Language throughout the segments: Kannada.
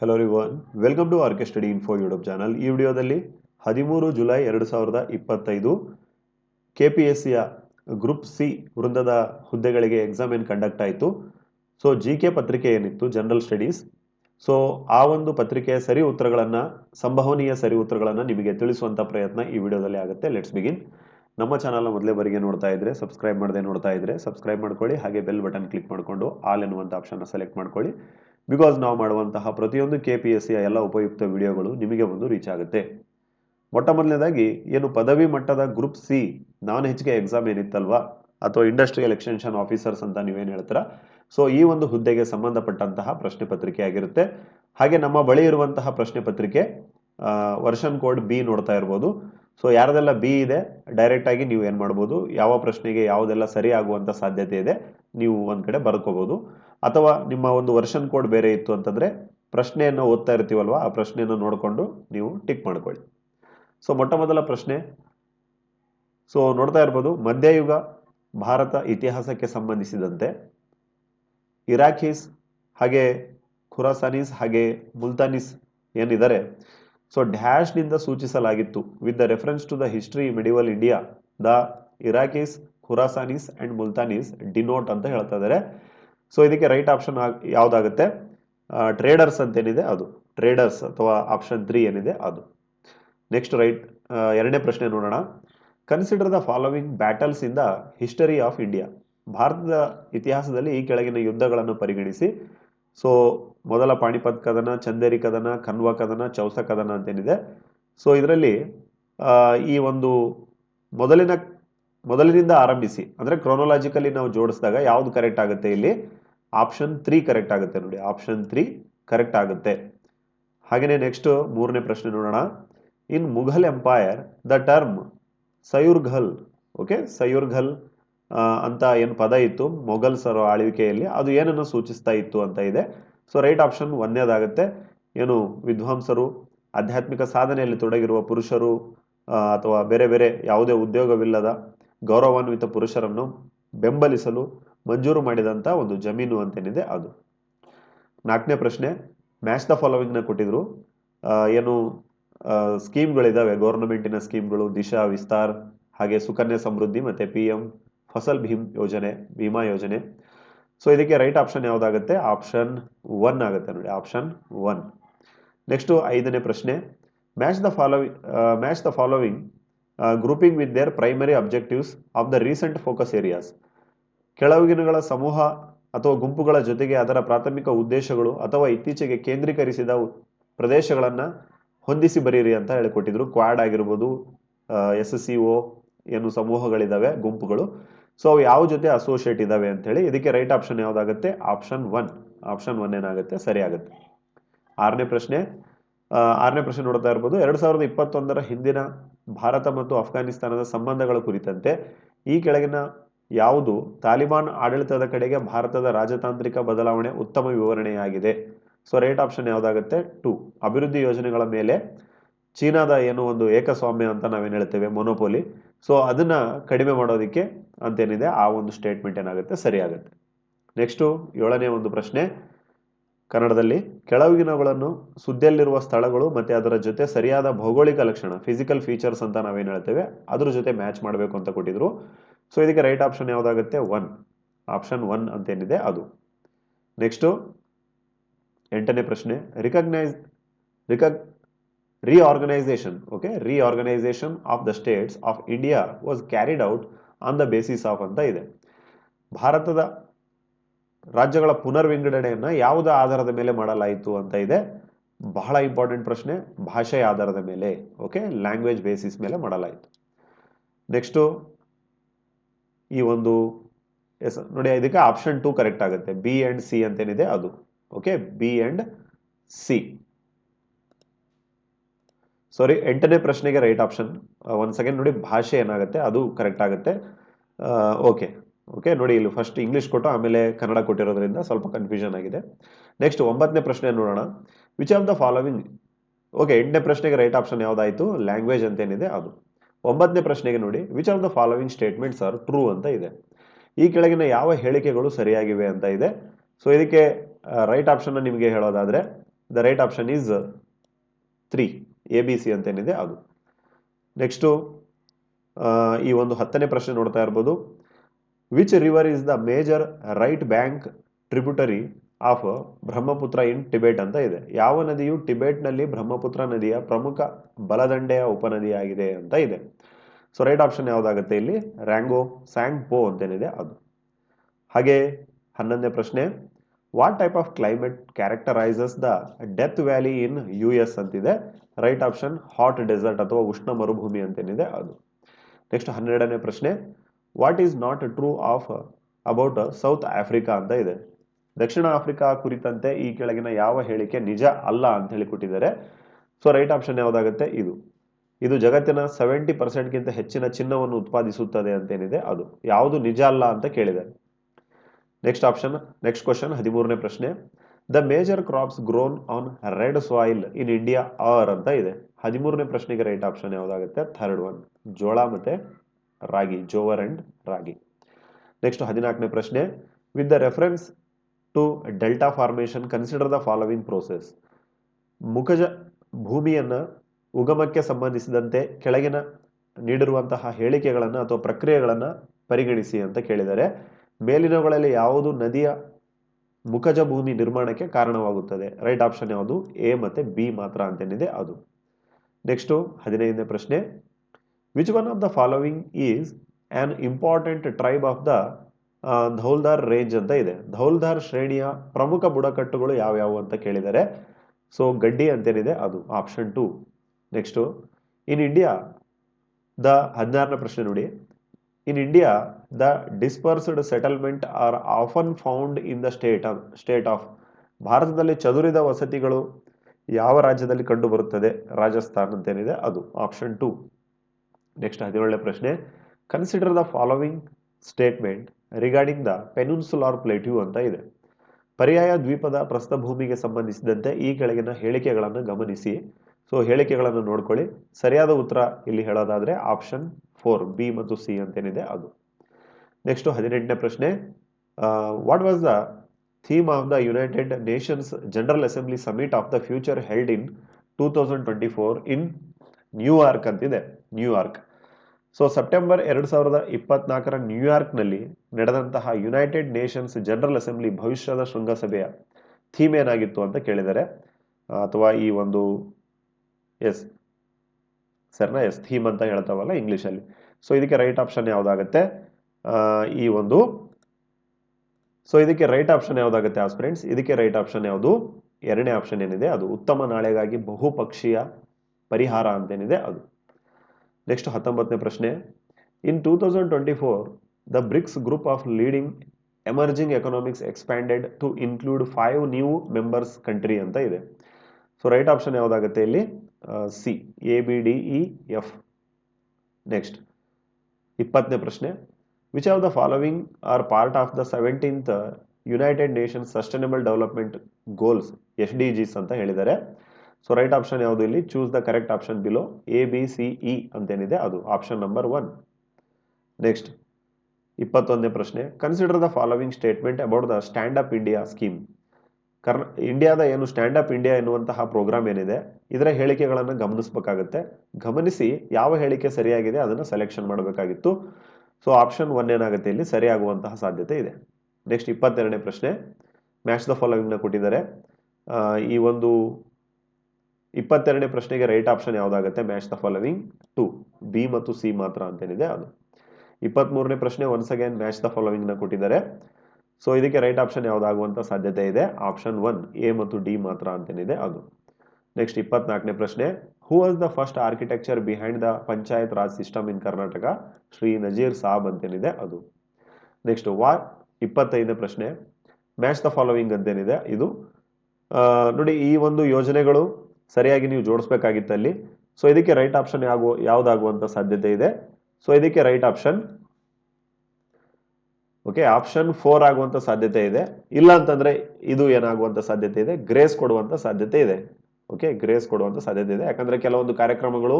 Hello ರಿವನ್ welcome to RK study info YouTube channel ಈ ವಿಡಿಯೋದಲ್ಲಿ ಹದಿಮೂರು ಜುಲೈ ಎರಡು ಸಾವಿರದ ಇಪ್ಪತ್ತೈದು ಕೆ ಪಿ ಎಸ್ ಸಿಯ ಗ್ರೂಪ್ ಸಿ ವೃಂದದ ಹುದ್ದೆಗಳಿಗೆ ಎಕ್ಸಾಮ್ ಏನು ಕಂಡಕ್ಟ್ ಆಯಿತು. ಸೊ ಜಿ ಕೆ ಪತ್ರಿಕೆ ಏನಿತ್ತು? ಜನರಲ್ ಸ್ಟಡೀಸ್ ಸೊ ಆ ಒಂದು ಪತ್ರಿಕೆಯ ಸರಿ ಉತ್ತರಗಳನ್ನು, ಸಂಭವನೀಯ ಸರಿ ಉತ್ತರಗಳನ್ನು ನಿಮಗೆ ತಿಳಿಸುವಂಥ ಪ್ರಯತ್ನ ಈ ವಿಡಿಯೋದಲ್ಲಿ ಆಗುತ್ತೆ. ಲೆಟ್ಸ್ ಬಿಗಿನ್ ನಮ್ಮ ಚಾನಲ್ನ ಮೊದಲೇ ಬರಿಗೆ ನೋಡ್ತಾ ಇದ್ರೆ ಸಬ್ಸ್ಕ್ರೈಬ್ ಮಾಡದೆ ನೋಡ್ತಾ ಇದ್ರೆ ಸಬ್ಸ್ಕ್ರೈಬ್ ಮಾಡ್ಕೊಳ್ಳಿ. ಹಾಗೆ ಬೆಲ್ ಬಟನ್ ಕ್ಲಿಕ್ ಮಾಡಿಕೊಂಡು ಆಲ್ ಎನ್ನುವಂಥ ಆಪ್ಷನ್ನ ಸೆಲೆಕ್ಟ್ ಮಾಡ್ಕೊಳ್ಳಿ. ಬಿಕಾಸ್ ನಾವು ಮಾಡುವಂತಹ ಪ್ರತಿಯೊಂದು ಕೆ ಪಿ ಎಸ್ ಸಿಯ ಎಲ್ಲ ಉಪಯುಕ್ತ ವಿಡಿಯೋಗಳು ನಿಮಗೆ ಒಂದು ರೀಚ್ ಆಗುತ್ತೆ. ಮೊಟ್ಟ ಮೊದಲನೇದಾಗಿ ಏನು ಪದವಿ ಮಟ್ಟದ ಗ್ರೂಪ್ ಸಿ ನಾನ್ ಹೆಚ್ಚಿಗೆ ಎಕ್ಸಾಮ್ ಏನಿತ್ತಲ್ವಾ? ಅಥವಾ ಇಂಡಸ್ಟ್ರಿಯಲ್ ಎಕ್ಸ್ಟೆನ್ಷನ್ ಆಫೀಸರ್ಸ್ ಅಂತ ನೀವೇನು ಹೇಳ್ತೀರಾ? ಸೊ ಈ ಒಂದು ಹುದ್ದೆಗೆ ಸಂಬಂಧಪಟ್ಟಂತಹ ಪ್ರಶ್ನೆ ಪತ್ರಿಕೆ ಆಗಿರುತ್ತೆ. ಹಾಗೆ ನಮ್ಮ ಬಳಿ ಇರುವಂತಹ ಪ್ರಶ್ನೆ ಪತ್ರಿಕೆ ವರ್ಷನ್ ಕೋಡ್ ಬಿ ನೋಡ್ತಾ ಇರ್ಬೋದು. ಸೊ ಯಾರದೆಲ್ಲ ಬಿ ಇದೆ ಡೈರೆಕ್ಟ್ ಆಗಿ ನೀವು ಏನು ಮಾಡ್ಬೋದು? ಯಾವ ಪ್ರಶ್ನೆಗೆ ಯಾವುದೆಲ್ಲ ಸರಿ ಆಗುವಂಥ ಸಾಧ್ಯತೆ ಇದೆ, ನೀವು ಒಂದು ಕಡೆ ಬರ್ಕೋಬೋದು. ಅಥವಾ ನಿಮ್ಮ ಒಂದು ವರ್ಷನ್ ಕೋಡ್ ಬೇರೆ ಇತ್ತು ಅಂತಂದರೆ ಪ್ರಶ್ನೆಯನ್ನು ಓದ್ತಾ ಇರ್ತೀವಲ್ವ, ಆ ಪ್ರಶ್ನೆಯನ್ನು ನೋಡಿಕೊಂಡು ನೀವು ಟಿಕ್ ಮಾಡ್ಕೊಳ್ಳಿ. ಸೊ ಮೊಟ್ಟ ಮೊದಲ ಪ್ರಶ್ನೆ. ಸೊ ನೋಡ್ತಾ ಇರ್ಬೋದು, ಮಧ್ಯಯುಗ ಭಾರತ ಇತಿಹಾಸಕ್ಕೆ ಸಂಬಂಧಿಸಿದಂತೆ ಇರಾಕೀಸ್ ಹಾಗೆ ಖುರಾಸಾನೀಸ್ ಹಾಗೆ ಮುಲ್ತಾನೀಸ್ ಏನಿದ್ದಾರೆ ಸೊ ಡ್ಯಾಶ್ನಿಂದ ಸೂಚಿಸಲಾಗಿತ್ತು with the reference to the history medieval India the Iraqis Khurasanis and Multanis denote ಅಂತ ಹೇಳ್ತಾ ಇದ್ದಾರೆ. ಸೊ ಇದಕ್ಕೆ ರೈಟ್ ಆಪ್ಷನ್ ಯಾವುದಾಗುತ್ತೆ? ಟ್ರೇಡರ್ಸ್ ಅಂತೇನಿದೆ ಅದು. ಟ್ರೇಡರ್ಸ್ ಅಥವಾ ಆಪ್ಷನ್ ತ್ರೀ ಏನಿದೆ ಅದು. ನೆಕ್ಸ್ಟ್ ರೈಟ್ ಎರಡನೇ ಪ್ರಶ್ನೆ ನೋಡೋಣ. ಕನ್ಸಿಡರ್ ದ ಫಾಲೋವಿಂಗ್ ಬ್ಯಾಟಲ್ಸ್ ಇಂದ ಹಿಸ್ಟರಿ ಆಫ್ ಇಂಡಿಯಾ ಭಾರತದ ಇತಿಹಾಸದಲ್ಲಿ ಈ ಕೆಳಗಿನ ಯುದ್ಧಗಳನ್ನು ಪರಿಗಣಿಸಿ. ಸೊ ಮೊದಲ ಪಾಣಿಪತ್ ಕದನ, ಚಂದೇರಿ ಕದನ, ಕನ್ವ ಕದನ, ಚೌಸ ಕದನ ಅಂತೇನಿದೆ. ಸೊ ಇದರಲ್ಲಿ ಈ ಒಂದು ಮೊದಲಿನ ಮೊದಲಿನಿಂದ ಆರಂಭಿಸಿ, ಅಂದರೆ ಕ್ರೋನೋಲಾಜಿಕಲಿ ನಾವು ಜೋಡಿಸಿದಾಗ ಯಾವುದು ಕರೆಕ್ಟ್ ಆಗುತ್ತೆ ಇಲ್ಲಿ? ಆಪ್ಷನ್ ತ್ರೀ ಕರೆಕ್ಟ್ ಆಗುತ್ತೆ ನೋಡಿ. ಆಪ್ಷನ್ ತ್ರೀ ಕರೆಕ್ಟ್ ಆಗುತ್ತೆ. ಹಾಗೆಯೇ ನೆಕ್ಸ್ಟ್ ಮೂರನೇ ಪ್ರಶ್ನೆ ನೋಡೋಣ. In Mughal empire the term ಸಯುರ್ಘಲ್ okay ಸಯುರ್ಘಲ್ ಅಂತ ಏನು ಪದ ಇತ್ತು? ಮೊಘಲ್ಸರ ಆಳ್ವಿಕೆಯಲ್ಲಿ ಅದು ಏನನ್ನು ಸೂಚಿಸ್ತಾ ಇತ್ತು ಅಂತ ಇದೆ. ಸೊ ರೈಟ್ ಆಪ್ಷನ್ ಒಂದೇದಾಗುತ್ತೆ ಏನು ವಿದ್ವಾಂಸರು, ಆಧ್ಯಾತ್ಮಿಕ ಸಾಧನೆಯಲ್ಲಿ ತೊಡಗಿರುವ ಪುರುಷರು ಅಥವಾ ಬೇರೆ ಬೇರೆ ಯಾವುದೇ ಉದ್ಯೋಗವಿಲ್ಲದ ಗೌರವಾನ್ವಿತ ಪುರುಷರನ್ನು ಬೆಂಬಲಿಸಲು ಮಂಜೂರು ಮಾಡಿದಂಥ ಒಂದು ಜಮೀನು ಅಂತೇನಿದೆ ಅದು. ನಾಲ್ಕನೇ ಪ್ರಶ್ನೆ ಮ್ಯಾಚ್ ದ ಫಾಲೋವಿಂಗ್ನ ಕೊಟ್ಟಿದ್ರು. ಏನು ಸ್ಕೀಮ್ಗಳಿದ್ದಾವೆ ಗೌರ್ನಮೆಂಟಿನ ಸ್ಕೀಮ್ಗಳು, ದಿಶಾ, ವಿಸ್ತಾರ್, ಹಾಗೆ ಸುಕನ್ಯಾ ಸಮೃದ್ಧಿ ಮತ್ತು ಪಿ ಎಂ ಫಸಲ್ ಭೀಮ್ ಯೋಜನೆ, ಭೀಮಾ ಯೋಜನೆ. ಸೊ ಇದಕ್ಕೆ ರೈಟ್ ಆಪ್ಷನ್ ಯಾವುದಾಗುತ್ತೆ? ಆಪ್ಷನ್ ಒನ್ ಆಗುತ್ತೆ ನೋಡಿ ಆಪ್ಷನ್ ಒನ್ ನೆಕ್ಸ್ಟು ಐದನೇ ಪ್ರಶ್ನೆ match the following match the following grouping with their primary objectives of the recent focus areas ಕೆಳಗಿನಗಳ ಸಮೂಹ ಅಥವಾ ಗುಂಪುಗಳ ಜೊತೆಗೆ ಅದರ ಪ್ರಾಥಮಿಕ ಉದ್ದೇಶಗಳು ಅಥವಾ ಇತ್ತೀಚೆಗೆ ಕೇಂದ್ರೀಕರಿಸಿದ ಪ್ರದೇಶಗಳನ್ನು ಹೊಂದಿಸಿ ಬರೀರಿ ಅಂತ ಹೇಳಿಕೊಟ್ಟಿದ್ರು. ಕ್ವಾಡ್ ಆಗಿರ್ಬೋದು ಎಸ್ ಸಿ ಒ ಏನು ಸಮೂಹಗಳಿದ್ದಾವೆ ಗುಂಪುಗಳು. ಸೊ ಅವು ಯಾವ ಜೊತೆ ಅಸೋಸಿಯೇಟ್ ಇದ್ದಾವೆ ಅಂತೇಳಿ ಇದಕ್ಕೆ ರೈಟ್ ಆಪ್ಷನ್ ಯಾವುದಾಗುತ್ತೆ? ಆಪ್ಷನ್ ಒನ್ ಆಪ್ಷನ್ ಒನ್ ಏನಾಗುತ್ತೆ? ಸರಿ ಆಗುತ್ತೆ ಆರನೇ ಪ್ರಶ್ನೆ ಆರನೇ ಪ್ರಶ್ನೆ ನೋಡ್ತಾ ಇರ್ಬೋದು. ಎರಡು ಸಾವಿರದ ಇಪ್ಪತ್ತೊಂದರ ಹಿಂದಿನ ಭಾರತ ಮತ್ತು ಅಫ್ಘಾನಿಸ್ತಾನದ ಸಂಬಂಧಗಳ ಕುರಿತಂತೆ, ಈ ಕೆಳಗಿನ ಯಾವುದು ತಾಲಿಬಾನ್ ಆಡಳಿತದ ಕಡೆಗೆ ಭಾರತದ ರಾಜತಾಂತ್ರಿಕ ಬದಲಾವಣೆ ಉತ್ತಮ ವಿವರಣೆಯಾಗಿದೆ. ಸೊ ರೈಟ್ ಆಪ್ಷನ್ ಯಾವುದಾಗುತ್ತೆ? ಟು ಅಭಿವೃದ್ಧಿ ಯೋಜನೆಗಳ ಮೇಲೆ ಚೀನಾದ ಏನು ಒಂದು ಏಕಸ್ವಾಮ್ಯ ಅಂತ ನಾವೇನು ಹೇಳ್ತೇವೆ? ಮೊನೋಪೋಲಿ ಸೊ ಅದನ್ನ ಕಡಿಮೆ ಮಾಡೋದಕ್ಕೆ ಅಂತೇನಿದೆ, ಆ ಒಂದು ಸ್ಟೇಟ್ಮೆಂಟ್ ಏನಾಗುತ್ತೆ? ಸರಿಯಾಗುತ್ತೆ. ನೆಕ್ಸ್ಟು ಏಳನೇ ಒಂದು ಪ್ರಶ್ನೆ. ಕನ್ನಡದಲ್ಲಿ ಕೆಳಗಿನವುಗಳನ್ನು ಸುದ್ದಿಯಲ್ಲಿರುವ ಸ್ಥಳಗಳು ಮತ್ತು ಅದರ ಜೊತೆ ಸರಿಯಾದ ಭೌಗೋಳಿಕ ಲಕ್ಷಣ ಫಿಸಿಕಲ್ ಫೀಚರ್ಸ್ ಅಂತ ನಾವೇನು ಹೇಳ್ತೇವೆ, ಅದ್ರ ಜೊತೆ ಮ್ಯಾಚ್ ಮಾಡಬೇಕು ಅಂತ ಕೊಟ್ಟಿದ್ರು. ಸೊ ಇದಕ್ಕೆ ರೈಟ್ ಆಪ್ಷನ್ ಯಾವುದಾಗುತ್ತೆ? ಒನ್ ಆಪ್ಷನ್ ಒನ್ ಅಂತೇನಿದೆ ಅದು. ನೆಕ್ಸ್ಟು ಎಂಟನೇ ಪ್ರಶ್ನೆ. Recognise recog reorganisation okay reorganisation of the states of India was carried out on the basis of ಅಂತ ಇದೆ. ಭಾರತದ ರಾಜ್ಯಗಳ ಪುನರ್ವಿಂಗಡಣೆಯನ್ನು ಯಾವುದ ಆಧಾರದ ಮೇಲೆ ಮಾಡಲಾಯಿತು ಅಂತ ಇದೆ. ಬಹಳ ಇಂಪಾರ್ಟೆಂಟ್ ಪ್ರಶ್ನೆ. ಭಾಷೆಯ ಆಧಾರದ ಮೇಲೆ ಓಕೆ ಲ್ಯಾಂಗ್ವೇಜ್ ಬೇಸಿಸ್ ಮೇಲೆ ಮಾಡಲಾಯಿತು. ನೆಕ್ಸ್ಟು ಈ ಒಂದು, ಎಸ್, ನೋಡಿ, ಇದಕ್ಕೆ ಆಪ್ಷನ್ ಟು ಕರೆಕ್ಟ್ ಆಗುತ್ತೆ. ಬಿ ಅಂಡ್ ಸಿ ಅಂತೇನಿದೆ ಅದು okay B and C sorry ಎಂಟನೇ ಪ್ರಶ್ನೆಗೆ ರೈಟ್ ಆಪ್ಷನ್ ಒಂದು ಸೆಕೆಂಡ್ ನೋಡಿ, ಭಾಷೆ ಏನಾಗುತ್ತೆ ಅದು ಕರೆಕ್ಟ್ ಆಗುತ್ತೆ. ಓಕೆ ಓಕೆ ನೋಡಿ, ಇಲ್ಲಿ ಫಸ್ಟ್ ಇಂಗ್ಲೀಷ್ ಕೊಟ್ಟು ಆಮೇಲೆ ಕನ್ನಡ ಕೊಟ್ಟಿರೋದ್ರಿಂದ ಸ್ವಲ್ಪ ಕನ್ಫ್ಯೂಷನ್ ಆಗಿದೆ. ನೆಕ್ಸ್ಟ್ ಒಂಬತ್ತನೇ ಪ್ರಶ್ನೆ ನೋಡೋಣ. Which of the following okay ಎಂಟನೇ ಪ್ರಶ್ನೆಗೆ ರೈಟ್ ಆಪ್ಷನ್ ಯಾವುದಾಯಿತು? ಲ್ಯಾಂಗ್ವೇಜ್ ಅಂತ ಏನಿದೆ ಅದು. ಒಂಬತ್ತನೇ ಪ್ರಶ್ನೆಗೆ ನೋಡಿ. Which of the following statements are true ಅಂತ ಇದೆ. ಈ ಕೆಳಗಿನ ಯಾವ ಹೇಳಿಕೆಗಳು ಸರಿಯಾಗಿವೆ ಅಂತ ಇದೆ. ಸೊ ಇದಕ್ಕೆ ರೈಟ್ ಆಪ್ಷನ್ ನಿಮಗೆ ಹೇಳೋದಾದ್ರೆ the right option is three A B C ಅಂತೇನಿದೆ, ಅದು. ನೆಕ್ಸ್ಟು ಈ ಒಂದು ಹತ್ತನೇ ಪ್ರಶ್ನೆ ನೋಡ್ತಾ ಇರ್ಬೋದು. Which river is the major right bank tributary of Brahmaputra in Tibet ಅಂತ ಇದೆ. ಯಾವ ನದಿಯು ಟಿಬೇಟ್ನಲ್ಲಿ ಬ್ರಹ್ಮಪುತ್ರ ನದಿಯ ಪ್ರಮುಖ ಬಲದಂಡೆಯ ಉಪನದಿಯಾಗಿದೆ ಅಂತ ಇದೆ. ಸೊ ರೈಟ್ ಆಪ್ಷನ್ ಯಾವುದಾಗುತ್ತೆ ಇಲ್ಲಿ? ರ್ಯಾಂಗೋ ಸ್ಯಾಂಗ್ ಪೋ ಅಂತೇನಿದೆ ಅದು. ಹಾಗೆ ಹನ್ನೊಂದನೇ ಪ್ರಶ್ನೆ. What type of climate characterises the Death Valley in U S ಅಂತಿದೆ. ರೈಟ್ ಆಪ್ಷನ್ ಹಾಟ್ ಡೆಸರ್ಟ್ ಅಥವಾ ಉಷ್ಣ ಮರುಭೂಮಿ ಅಂತೇನಿದೆ ಅದು. ನೆಕ್ಸ್ಟ್ ಹನ್ನೆರಡನೇ ಪ್ರಶ್ನೆ. What is not true of about South Africa ಅಂತ ಇದೆ. ದಕ್ಷಿಣ ಆಫ್ರಿಕಾ ಕುರಿತಂತೆ ಈ ಕೆಳಗಿನ ಯಾವ ಹೇಳಿಕೆ ನಿಜ ಅಲ್ಲ ಅಂತ ಹೇಳಿ ಕೊಟ್ಟಿದ್ದಾರೆ. ಸೊ ರೈಟ್ ಆಪ್ಷನ್ ಯಾವುದಾಗುತ್ತೆ? ಇದು. ಇದು ಜಗತ್ತಿನ ಸೆವೆಂಟಿ ಪರ್ಸೆಂಟ್ಗಿಂತ ಹೆಚ್ಚಿನ ಚಿನ್ನವನ್ನು ಉತ್ಪಾದಿಸುತ್ತದೆ ಅಂತ ಏನಿದೆ ಅದು. ಯಾವುದು ನಿಜ ಅಲ್ಲ ಅಂತ ಕೇಳಿದ್ದಾರೆ. ನೆಕ್ಸ್ಟ್ ಆಪ್ಷನ್ ನೆಕ್ಸ್ಟ್ ಕ್ವಶನ್ ಹದಿಮೂರನೇ ಪ್ರಶ್ನೆ. The major crops grown on red soil in India are ಅಂತ ಇದೆ. ಹದಿಮೂರನೇ ಪ್ರಶ್ನೆಗೆ ರೈಟ್ ಆಪ್ಷನ್ ಯಾವುದಾಗುತ್ತೆ? ಥರ್ಡ್ ಒನ್ ಜೋಳ ಮತ್ತೆ ರಾಗಿ, ಜೋವರ್ ಅಂಡ್ ರಾಗಿ. ನೆಕ್ಸ್ಟ್ ಹದಿನಾಲ್ಕನೇ ಪ್ರಶ್ನೆ. With the reference to delta formation consider the following process ಮುಖಜ ಭೂಮಿಯನ್ನು ಉಗಮಕ್ಕೆ ಸಂಬಂಧಿಸಿದಂತೆ ಕೆಳಗಿನ ನೀಡಿರುವಂತಹ ಹೇಳಿಕೆಗಳನ್ನು ಅಥವಾ ಪ್ರಕ್ರಿಯೆಗಳನ್ನು ಪರಿಗಣಿಸಿ ಅಂತ ಕೇಳಿದರೆ, ಮೇಲಿನವುಗಳಲ್ಲಿ ಯಾವುದು ನದಿಯ ಮುಖಜ ಭೂಮಿ ನಿರ್ಮಾಣಕ್ಕೆ ಕಾರಣವಾಗುತ್ತದೆ? ರೈಟ್ ಆಪ್ಷನ್ ಯಾವುದು? ಎ ಮತ್ತೆ ಬಿ ಮಾತ್ರ ಅಂತೇನಿದೆ ಅದು. ನೆಕ್ಸ್ಟು ಹದಿನೈದನೇ ಪ್ರಶ್ನೆ. Which one of the following is an important tribe of the Dhauladhar range ಅಂತ ಇದೆ. ಧೌಲ್ದಾರ್ ಶ್ರೇಣಿಯ ಪ್ರಮುಖ ಬುಡಕಟ್ಟುಗಳು ಯಾವ್ಯಾವು ಅಂತ ಕೇಳಿದರೆ ಸೊ ಗಡ್ಡಿ ಅಂತೇನಿದೆ, ಅದು option two next in India the ಹದಿನಾರನೇ ಪ್ರಶ್ನೆ ನೋಡಿ. In India the dispersed settlement are often found in the state state of ಭಾರತದಲ್ಲಿ ಚದುರಿದ ವಸತಿಗಳು ಯಾವ ರಾಜ್ಯದಲ್ಲಿ ಕಂಡುಬರುತ್ತದೆ? ರಾಜಸ್ಥಾನ್ ಅಂತೇನಿದೆ, ಅದು ಆಪ್ಷನ್ ಟು ನೆಕ್ಸ್ಟ್ ಹದಿನೇಳನೇ ಪ್ರಶ್ನೆ consider the following statement regarding the peninsular plateau ಅಂತ ಇದೆ. ಪರ್ಯಾಯ ದ್ವೀಪದ ಪ್ರಸ್ಥಭೂಮಿಗೆ ಸಂಬಂಧಿಸಿದಂತೆ ಈ ಕೆಳಗಿನ ಹೇಳಿಕೆಗಳನ್ನು ಗಮನಿಸಿ. ಸೊ ಹೇಳಿಕೆಗಳನ್ನು ನೋಡ್ಕೊಳ್ಳಿ. ಸರಿಯಾದ ಉತ್ತರ ಇಲ್ಲಿ ಹೇಳೋದಾದ್ರೆ ಆಪ್ಷನ್ ಫೋರ್ ಬಿ ಮತ್ತು ಸಿ ಅಂತೇನಿದೆ ಅದು. ನೆಕ್ಸ್ಟ್ ಹದಿನೆಂಟನೇ ಪ್ರಶ್ನೆ. What was the theme of the United Nations General Assembly summit of the future held in two thousand twenty four in New York ಅಂತಿದೆ. ನ್ಯೂಯಾರ್ಕ್ ಸೊ ಸೆಪ್ಟೆಂಬರ್ ಎರಡು ಸಾವಿರದ ಇಪ್ಪತ್ನಾಲ್ಕರ ನ್ಯೂಯಾರ್ಕ್ನಲ್ಲಿ ನಡೆದಂತಹ ಯುನೈಟೆಡ್ ನೇಷನ್ಸ್ ಜನರಲ್ ಅಸೆಂಬ್ಲಿ ಭವಿಷ್ಯದ ಶೃಂಗಸಭೆಯ ಥೀಮ್ ಏನಾಗಿತ್ತು ಅಂತ ಕೇಳಿದರೆ, ಅಥವಾ ಈ ಒಂದು ಎಸ್ ಸರ್ನ ಎಸ್ ಥೀಮ್ ಅಂತ ಹೇಳ್ತಾವಲ್ಲ ಇಂಗ್ಲೀಷಲ್ಲಿ. ಸೊ ಇದಕ್ಕೆ ರೈಟ್ ಆಪ್ಷನ್ ಯಾವುದಾಗುತ್ತೆ? ಈ ಒಂದು ಸೊ ಇದಕ್ಕೆ ರೈಟ್ ಆಪ್ಷನ್ ಯಾವುದಾಗುತ್ತೆ ಆಸ್ಪಿರೆಂಟ್ಸ್ ಇದಕ್ಕೆ ರೈಟ್ ಆಪ್ಷನ್ ಯಾವುದು? ಎರಡನೇ ಆಪ್ಷನ್ ಏನಿದೆ ಅದು ಉತ್ತಮ ನಾಳೆಗಾಗಿ ಬಹುಪಕ್ಷೀಯ ಪರಿಹಾರ ಅಂತೇನಿದೆ ಅದು. ನೆಕ್ಸ್ಟ್ ಹತ್ತೊಂಬತ್ತನೇ ಪ್ರಶ್ನೆ. In two thousand twenty four the BRICS group of leading emerging economics expanded to include five new members country ಅಂತ ಇದೆ. ಸೊ ರೈಟ್ ಆಪ್ಷನ್ ಯಾವುದಾಗುತ್ತೆ ಇಲ್ಲಿ? C A B D E F next ಇಪ್ಪತ್ತನೇ ಪ್ರಶ್ನೆ. Which of the following are part of the seventeenth United Nations sustainable development goals S D Gs ಅಂತ ಹೇಳಿದ್ದಾರೆ. ಸೊ ರೈಟ್ ಆಪ್ಷನ್ ಯಾವುದು ಇಲ್ಲಿ? Choose the correct option below A B C E ಅಂತೇನಿದೆ ಅದು. ಆಪ್ಷನ್ ನಂಬರ್ ಒನ್ ನೆಕ್ಸ್ಟ್ ಇಪ್ಪತ್ತೊಂದನೇ ಪ್ರಶ್ನೆ. Consider the following statement about the stand up India scheme ಕರ್ನ ಇಂಡಿಯಾದ ಏನು ಸ್ಟ್ಯಾಂಡ್ ಅಪ್ ಇಂಡಿಯಾ ಎನ್ನುವಂತಹ ಪ್ರೋಗ್ರಾಮ್ ಏನಿದೆ? ಇದರ ಹೇಳಿಕೆಗಳನ್ನು ಗಮನಿಸಬೇಕಾಗುತ್ತೆ. ಗಮನಿಸಿ ಯಾವ ಹೇಳಿಕೆ ಸರಿಯಾಗಿದೆ, ಅದನ್ನು ಸೆಲೆಕ್ಷನ್ ಮಾಡಬೇಕಾಗಿತ್ತು. ಸೊ ಆಪ್ಷನ್ ಒನ್ ಏನಾಗುತ್ತೆ ಇಲ್ಲಿ? ಸರಿಯಾಗುವಂತಹ ಸಾಧ್ಯತೆ ಇದೆ. ನೆಕ್ಸ್ಟ್ ಇಪ್ಪತ್ತೆರಡನೇ ಪ್ರಶ್ನೆ. ಮ್ಯಾಚ್ ದ ಫಾಲೋವಿಂಗ್ನ ಕೊಟ್ಟಿದ್ದಾರೆ. ಈ ಒಂದು ಇಪ್ಪತ್ತೆರಡನೇ ಪ್ರಶ್ನೆಗೆ right option ಯಾವುದಾಗುತ್ತೆ? Match the following two B ಮತ್ತು ಸಿ ಮಾತ್ರ ಅಂತೇನಿದೆ ಅದು. ಇಪ್ಪತ್ತ್ಮೂರನೇ ಪ್ರಶ್ನೆ ಒನ್ಸ್ ಅಗೇನ್ ಮ್ಯಾಚ್ ದ ಫಾಲೋವಿಂಗ್ನ ಕೊಟ್ಟಿದ್ದಾರೆ. ಸೊ ಇದಕ್ಕೆ ರೈಟ್ ಆಪ್ಷನ್ ಯಾವುದಾಗುವಂಥ ಸಾಧ್ಯತೆ ಇದೆ? ಆಪ್ಷನ್ ಒನ್ ಎ ಮತ್ತು ಡಿ ಮಾತ್ರ ಅಂತೇನಿದೆ ಅದು. ನೆಕ್ಸ್ಟ್ ಇಪ್ಪತ್ನಾಲ್ಕನೇ ಪ್ರಶ್ನೆ who was the first architecture behind the panchayat raj system in Karnataka Shri Nazir Saab ಅಂತೇನಿದೆ ಅದು. ನೆಕ್ಸ್ಟ್ ವಾ ಇಪ್ಪತ್ತೈದನೇ ಪ್ರಶ್ನೆ ಮ್ಯಾಚ್ ದ ಫಾಲೋವಿಂಗ್ ಅಂತೇನಿದೆ ಇದು. ನೋಡಿ ಈ ಒಂದು ಯೋಜನೆಗಳು ಸರಿಯಾಗಿ ನೀವು ಜೋಡಿಸ್ಬೇಕಾಗಿತ್ತು ಅಲ್ಲಿ ಸೊ ಇದಕ್ಕೆ ರೈಟ್ ಆಪ್ಷನ್ ಯಾವ ಯಾವುದಾಗುವಂಥ ಸಾಧ್ಯತೆ ಇದೆ. ಸೊ ಇದಕ್ಕೆ right option okay option four ಆಗುವಂತ ಸಾಧ್ಯತೆ ಇದೆ. ಇಲ್ಲ ಅಂತಂದ್ರೆ ಇದು ಏನಾಗುವಂತ ಸಾಧ್ಯತೆ ಇದೆ? ಗ್ರೇಸ್ ಕೊಡುವಂತ ಸಾಧ್ಯತೆ ಇದೆ. ಓಕೆ ಗ್ರೇಸ್ ಕೊಡುವಂತ ಸಾಧ್ಯತೆ ಇದೆ. ಯಾಕಂದ್ರೆ ಕೆಲವೊಂದು ಕಾರ್ಯಕ್ರಮಗಳು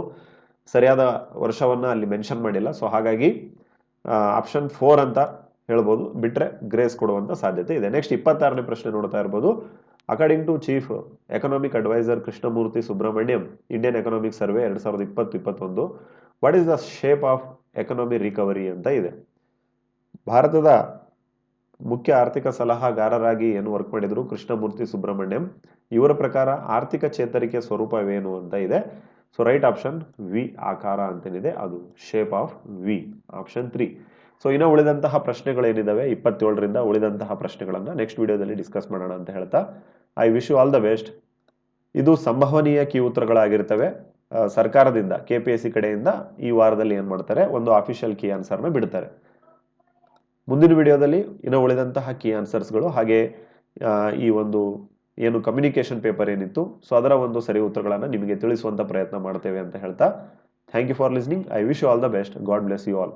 ಸರಿಯಾದ ವರ್ಷವನ್ನ ಅಲ್ಲಿ ಮೆನ್ಷನ್ ಮಾಡಿಲ್ಲ. ಸೊ ಹಾಗಾಗಿ ಆಪ್ಷನ್ ಫೋರ್ ಅಂತ ಹೇಳ್ಬೋದು. ಬಿಟ್ರೆ ಗ್ರೇಸ್ ಕೊಡುವಂತ ಸಾಧ್ಯತೆ ಇದೆ. ನೆಕ್ಸ್ಟ್ ಇಪ್ಪತ್ತಾರನೇ ಪ್ರಶ್ನೆ ನೋಡ್ತಾ ಇರ್ಬೋದು. According to chief economic adviser Krishnamurthy Subramanian Indian economic survey ಎರಡು ಸಾವಿರದ ಇಪ್ಪತ್ತು, ಇಪ್ಪತ್ತೊಂದು what is the shape of economy recovery ಅಂತ ಇದೆ. ಭಾರತದ ಮುಖ್ಯ ಆರ್ಥಿಕ ಸಲಹಾಗಾರರಾಗಿ ಏನು ವರ್ಕ್ ಮಾಡಿದ್ರು ಕೃಷ್ಣಮೂರ್ತಿ ಸುಬ್ರಹ್ಮಣ್ಯಂ? ಇವರ ಪ್ರಕಾರ ಆರ್ಥಿಕ ಚೇತರಿಕೆ ಸ್ವರೂಪವೇನು ಅಂತ ಇದೆ. ಸೊ ರೈಟ್ ಆಪ್ಷನ್ ವಿ ಆಕಾರ ಅಂತೇನಿದೆ. ಅದು shape of V option three so ಇನ್ನು ಉಳಿದಂತಹ ಪ್ರಶ್ನೆಗಳೇನಿದ್ದಾವೆ ಇಪ್ಪತ್ತೇಳರಿಂದ ಉಳಿದಂತಹ ಪ್ರಶ್ನೆಗಳನ್ನು ನೆಕ್ಸ್ಟ್ ವಿಡಿಯೋದಲ್ಲಿ ಡಿಸ್ಕಸ್ ಮಾಡೋಣ ಅಂತ ಹೇಳ್ತಾ I wish you all the best. ಇದು ಸಂಭವನೀಯ ಕೀ ಉತ್ತರಗಳಾಗಿರ್ತವೆ. ಸರ್ಕಾರದಿಂದ ಕೆ ಪಿ ಎಸ್ ಸಿ ಕಡೆಯಿಂದ ಈ ವಾರದಲ್ಲಿ ಏನು ಮಾಡ್ತಾರೆ? ಒಂದು ಆಫಿಷಿಯಲ್ ಕೀ ಆನ್ಸರ್ನ ಬಿಡ್ತಾರೆ. ಮುಂದಿನ ವಿಡಿಯೋದಲ್ಲಿ ಇನ್ನು ಉಳಿದಂತಹ ಕೀ ಆನ್ಸರ್ಸ್ಗಳು ಹಾಗೆ ಈ ಒಂದು ಏನು ಕಮ್ಯುನಿಕೇಷನ್ ಪೇಪರ್ ಏನಿತ್ತು, ಸೊ ಅದರ ಒಂದು ಸರಿ ಉತ್ತರಗಳನ್ನು ನಿಮಗೆ ತಿಳಿಸುವಂಥ ಪ್ರಯತ್ನ ಮಾಡ್ತೇವೆ ಅಂತ ಹೇಳ್ತಾ. Thank you for listening I wish you all the best God bless you all